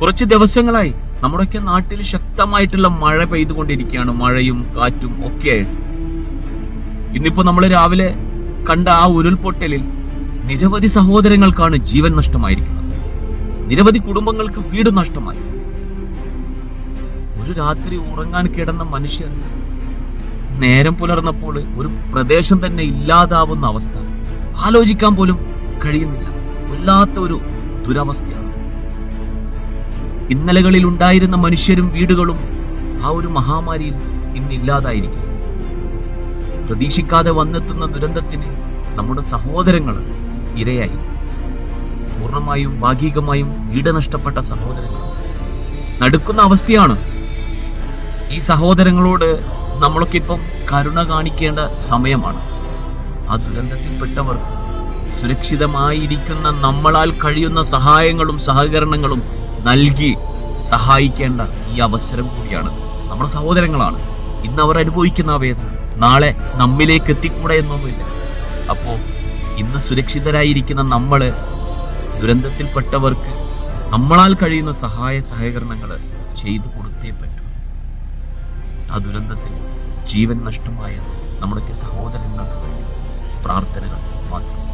കുറച്ച് ദിവസങ്ങളായി നമ്മുടെയൊക്കെ നാട്ടിൽ ശക്തമായിട്ടുള്ള മഴ പെയ്തുകൊണ്ടിരിക്കുകയാണ്. മഴയും കാറ്റും ഒക്കെ ഇന്നിപ്പോ നമ്മൾ രാവിലെ കണ്ട ആ ഉരുൾപൊട്ടലിൽ നിരവധി സഹോദരങ്ങൾക്കാണ് ജീവൻ നഷ്ടമായിരിക്കുന്നത്. നിരവധി കുടുംബങ്ങൾക്ക് വീട് നഷ്ടമായി. ഒരു രാത്രി ഉറങ്ങാൻ കിടന്ന മനുഷ്യർ നേരം പുലർന്നപ്പോൾ ഒരു പ്രദേശം തന്നെ ഇല്ലാതാവുന്ന അവസ്ഥ. ആലോചിക്കാൻ പോലും കഴിയുന്നില്ല. വല്ലാത്ത ഒരു ദുരവസ്ഥയാണ്. ഇന്നലകളിൽ ഉണ്ടായിരുന്ന മനുഷ്യരും വീടുകളും ആ ഒരു മഹാമാരിയിൽ ഇന്നില്ലാതായിരിക്കും പ്രതീക്ഷിക്കാതെ വന്നെത്തുന്ന ദുരന്തത്തിന് നമ്മുടെ സഹോദരങ്ങൾ ഇരയായി. പൂർണമായും ഭാഗികമായും വീട് നഷ്ടപ്പെട്ട സഹോദരങ്ങൾ. നടുക്കുന്ന അവസ്ഥയാണ് ഈ സഹോദരങ്ങളോട് നമ്മളൊക്കെ ഇപ്പം കരുണ കാണിക്കേണ്ട സമയമാണ്. ആ ദുരന്തത്തിൽപ്പെട്ടവർക്ക് സുരക്ഷിതമായിരിക്കുന്ന നമ്മളാൽ കഴിയുന്ന സഹായങ്ങളും സഹകരണങ്ങളും നൽകി സഹായിക്കേണ്ട ഈ അവസരം കൂടിയാണ്. നമ്മുടെ സഹോദരങ്ങളാണ്. ഇന്ന് അവർ അനുഭവിക്കുന്ന വേദന. നാളെ നമ്മിലേക്ക് എത്തിക്കൂടെ എന്നൊന്നുമില്ല. അപ്പോൾ ഇന്ന് സുരക്ഷിതരായിരിക്കുന്ന നമ്മൾ ദുരന്തത്തിൽപ്പെട്ടവർക്ക് നമ്മളാൽ കഴിയുന്ന സഹായ സഹകരണങ്ങൾ ചെയ്തു കൊടുത്തേ പറ്റൂ. ആ ദുരന്തത്തിൽ ജീവൻ നഷ്ടമായ നമ്മുടെ സഹോദരങ്ങൾക്ക് വേണ്ടി പ്രാർത്ഥനകൾ മാത്രം